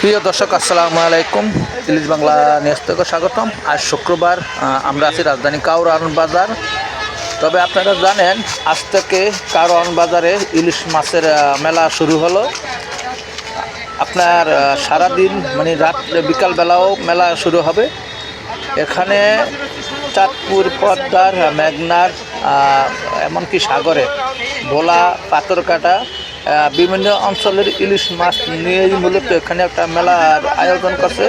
প্রিয় দর্শক, আসসালামু আলাইকুম। ইলিশ বাংলা নিউজ থেকে স্বাগতম। আজ শুক্রবার আমরা আছি রাজধানী কাউরান বাজার। তবে আপনারা জানেন, আজ থেকে কাউরান বাজারে ইলিশ মাছের মেলা শুরু হলো। আপনার সারাদিন মানে রাত বিকালবেলাও মেলা শুরু হবে। এখানে চাঁদপুর, পদ্মার, মেঘনার এমনকি সাগরে, ভোলা, পাথরকাটা বিভিন্ন অঞ্চলের ইলিশ মাছ নিয়েই মূলত এখানে একটা মেলার আয়োজন করছে।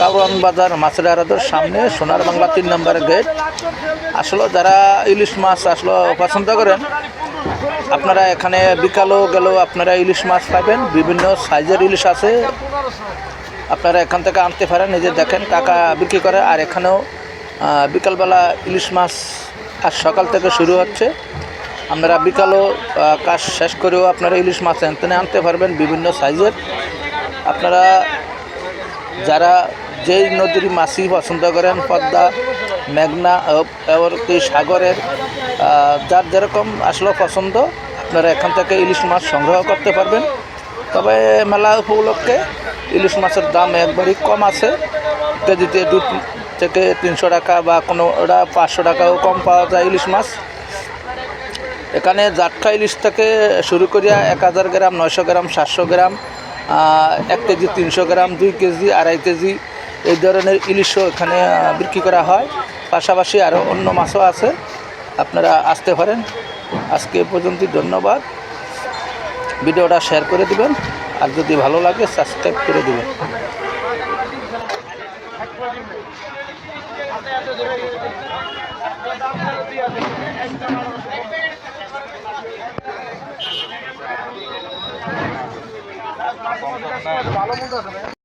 কারওয়ান বাজার মাছের আড়তের সামনে সোনার বাংলা তিন নম্বরের গেট। আসলে যারা ইলিশ মাছ আসলে পছন্দ করেন, আপনারা এখানে বিকালও গেলেও আপনারা ইলিশ মাছ পাবেন। বিভিন্ন সাইজের ইলিশ আছে। আপনারা এখান থেকে আনতে পারেন। নিজে দেখেন, কাকা বিক্রি করে। আর এখানেও বিকালবেলা ইলিশ মাছ আজ সকাল থেকে শুরু হচ্ছে। আপনারা বিকালও কাজ শেষ করেও আপনারা ইলিশ মাছ এনতেনে আনতে পারবেন বিভিন্ন সাইজের। আপনারা যারা যেই নদীর মাছই পছন্দ করেন, পদ্মা, মেঘনা এমনকি সাগরের যার যেরকম আসলে পছন্দ, আপনারা এখান থেকে ইলিশ মাছ সংগ্রহ করতে পারবেন। তবে মেলা উপলক্ষে ইলিশ মাছের দাম একবারই কম আছে। কেজিতে দু থেকে তিনশো টাকা বা কোনো ওটা পাঁচশো টাকাও কম পাওয়া যায় ইলিশ মাছ। এখানে জাটকা ইলিশ থেকে শুরু করিয়া এক হাজার গ্রাম, নয়শো গ্রাম, সাতশো গ্রাম এক কেজি তিনশো গ্রাম, দুই কেজি, আড়াই কেজি এই ধরনের ইলিশও এখানে বিক্রি করা হয়। পাশাপাশি আরও অন্য মাছও আছে। আপনারা আসতে পারেন। আজকে এ পর্যন্তই ধন্যবাদ। ভিডিওটা শেয়ার করে দিবেন। আর যদি ভালো লাগে, সাবস্ক্রাইব করে দিবেন। 我们这驾驶员是网络工作，是。